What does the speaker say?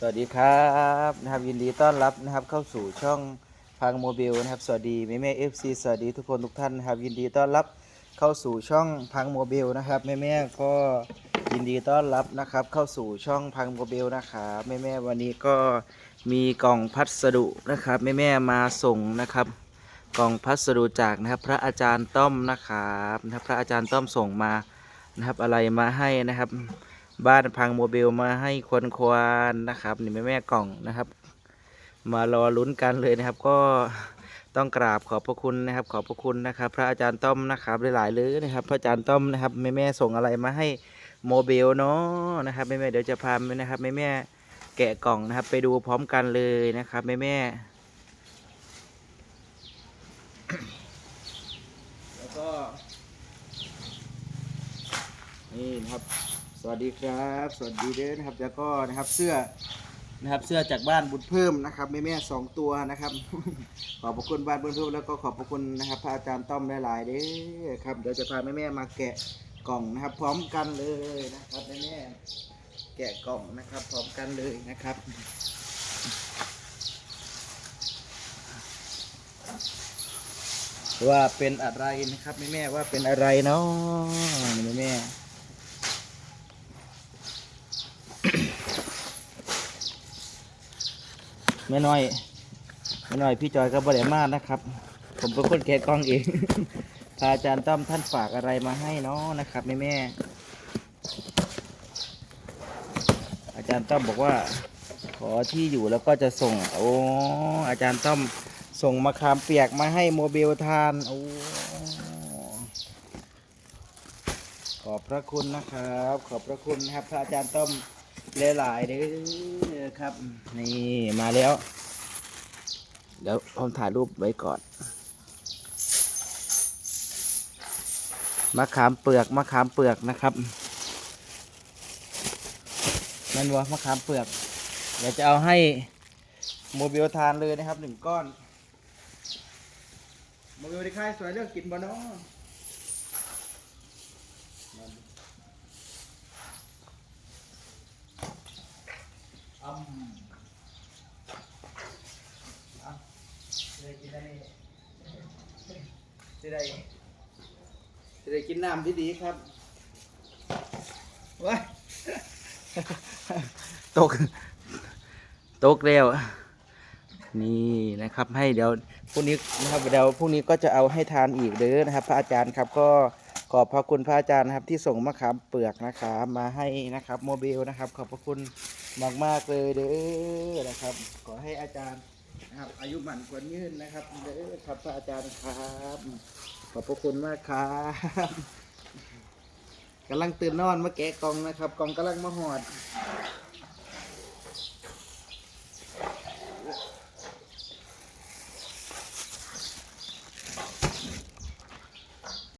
สวัสดีครับนะครับยินดีต้อนรับนะครับเข้าสู่ช่องพังโมบิลนะครับสวัสดีแม่แม่เอฟซีสวัสดีทุกคนทุกท่านนะครับยินดีต้อนรับเข้าสู่ช่องพังโมบิลนะครับแม่แม่ก็ยินดีต้อนรับนะครับเข้าสู่ช่องพังโมบิลนะครับแม่แม่วันนี้ก็มีกล่องพัสดุนะครับแม่แม่มาส่งนะครับ กล่องพัสดุจากนะครับพระอาจารย์ต้อมนะครับนะครับพระอาจารย์ต้อมส่งมานะครับอะไรมาให้นะครับ บ้านพังโมเบลมาให้ควรควรนนะครับ นี่แม่แม่กล่องนะครับ มารอลุ้นกันเลยนะครับ ก็ต้องกราบขอบพระคุณนะครับ ขอบพระคุณนะครับ พระอาจารย์ต้อมนะครับหลายๆเลยนะครับ พระอาจารย์ต้อมนะครับแม่แม่ส่งอะไรมาให้โมเบลเนาะนะครับแม่แม่เดี๋ยวจะพาไปนะครับแม่แม่แกะกล่องนะครับ ไปดูพร้อมกันเลยนะครับแม่แม่แล้วก็นี่นะครับ สวัสดีครับ สวัสดีเด้อนะครับ แล้วก็นะครับเสื้อนะครับเสื้อจากบ้านบุญเพิ่มนะครับแม่แม่สองตัวนะครับ ขอบพระคุณบ้านบุญเพิ่มแล้วก็ขอบพระคุณนะครับพระอาจารย์ต้อมหลายๆเด้อครับเดี๋ยวจะพาแม่แม่มาแกะกล่องนะครับ พร้อมกันเลยนะครับแม่แม่แกะกล่องนะครับ พร้อมกันเลยนะครับว่าเป็นอะไรนะครับแม่แม่ว่าเป็นอะไรเนาะแม่แม่ แม่น้อยแม่น้อยพี่จอยก็บริมานะครับ ผมเป็นคนแกะกล้องเองพระอาจารย์ต้อมท่านฝากอะไรมาให้เนาะนะครับแม่แม่อาจารย์ต้อมบอกว่า ขอที่อยู่แล้วก็จะส่ง โอ้อาจารย์ต้อมส่งมะขามเปียกมาให้โมเบลทานโอ้ขอบพระคุณนะครับ ขอบพระคุณนะครับพระอาจารย์ต้อมหลายๆเด้อ ครับ นี่มาแล้ว เดี๋ยวผมถ่ายรูปไว้ก่อน มะขามเปลือกมะขามเปลือกนะครับนั่นวะมะขามเปลือกเดี๋ยวจะเอาให้โมบิลทานเลยนะครับหนึ่งก้อนโมบิลได้ค่ายสวยเรื่องกินบ่เนาะ อืมเอาจะได้กินได้ จะได้จะได้กินน้ำที่ดีครับว้ายตก ตกแล้วนี่นะครับ ให้เดี๋ยวพรุ่งนี้นะครับเดี๋ยวพรุ่งนี้ก็จะเอาให้ทานอีกเด้อนะครับ พระอาจารย์ครับก็ขอบพระคุณพระอาจารย์นะครับ ที่ส่งมะขามเปลือกนะครับมาให้นะครับโมบิลนะครับ ขอบพระคุณมากมากๆเลยเด้อนะครับ ขอให้อาจารย์ นะครับอายุหมันกว่ายืนนะครับเด้อครับพระอาจารย์ครับขอบพระคุณมากครับกำลังตื่นนอนมาแกะกล่องนะครับกล่องกำลังมาหอด